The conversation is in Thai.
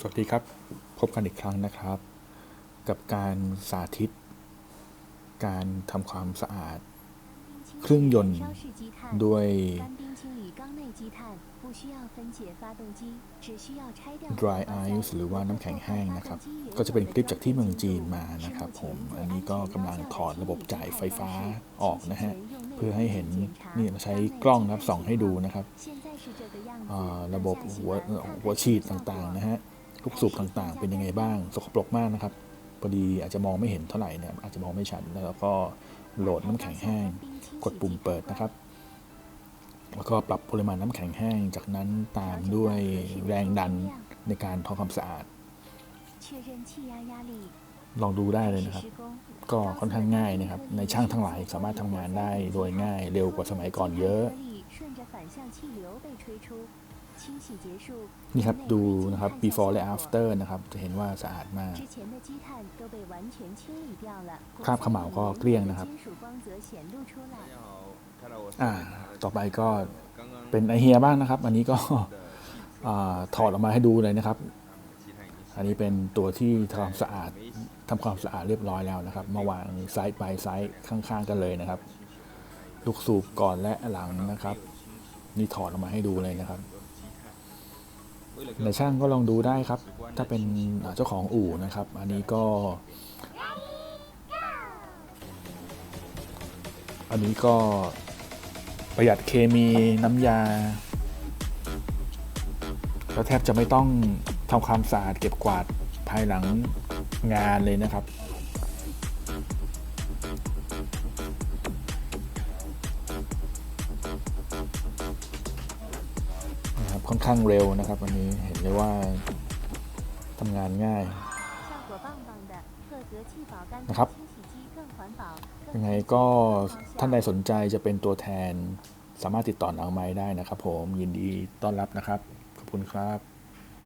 สวัสดีครับ พบกันอีกครั้งนะครับ กับการสาธิต การทำความสะอาด เครื่องยนต์ด้วย dry ice หรือว่าน้ำแข็งแห้งนะครับ ก็จะเป็นคลิปจากที่เมืองจีนมานะครับผม อันนี้ก็กำลังถอดระบบจ่ายไฟฟ้าออกนะฮะ เพื่อให้เห็นนี่เราใช้กล้องนะครับส่องให้ดูนะครับ ระบบหัวหัวฉีดต่างๆนะฮะ ลูกสูบต่างๆ เป็นยังไงบ้าง สกปรกมากนะครับพอดีอาจจะมองไม่เห็นเท่าไหร่เนี่ยอาจจะมองไม่ชัดแล้วก็โหลดน้ำแข็งแห้ง กดปุ่มเปิดนะครับ แล้วก็ปรับปริมาณน้ำแข็งแห้ง จากนั้นตามด้วยแรงดันในการทำความสะอาด ลองดูได้เลยนะครับ ก็ค่อนข้างง่ายนะครับ ในช่างทั้งหลายสามารถทำงานได้โดยง่ายเร็วกว่าสมัยก่อนเยอะ นี่ครับดูนะครับ before และ after นะครับ จะเห็นว่าสะอาดมาก คราบเขม่าก็เกลี้ยงนะครับ อ่า ต่อไปก็เป็นไอเฮียบ้างนะครับ อันนี้ก็อาถอดออกมาให้ดูเลยนะครับ อันนี้เป็นตัวที่ทำความสะอาดทำความสะอาดเรียบร้อยแล้วนะครับ มาวางไซส์ไปไซส์ข้างๆกันเลยนะครับ ลูกสูบก่อนและหลังนะครับ นี่ถอดออกมาให้ดูเลยนะครับ ในช่างก็ลองดูได้ครับ ถ้าเป็นเจ้าของอู่นะครับ อันนี้ก็ อันนี้ก็ประหยัดเคมีน้ำยาแล้วแทบจะไม่ต้องทำความสะอาดเก็บกวาดภายหลังงานเลยนะครับ ค่อนข้างเร็วนะครับวันนี้เห็นเลยว่าทำงานง่ายนะครับยังไงก็ท่านใดสนใจจะเป็นตัวแทนสามารถติดต่อหนังไม้ได้นะครับ ผมยินดีต้อนรับนะครับ ขอบคุณครับ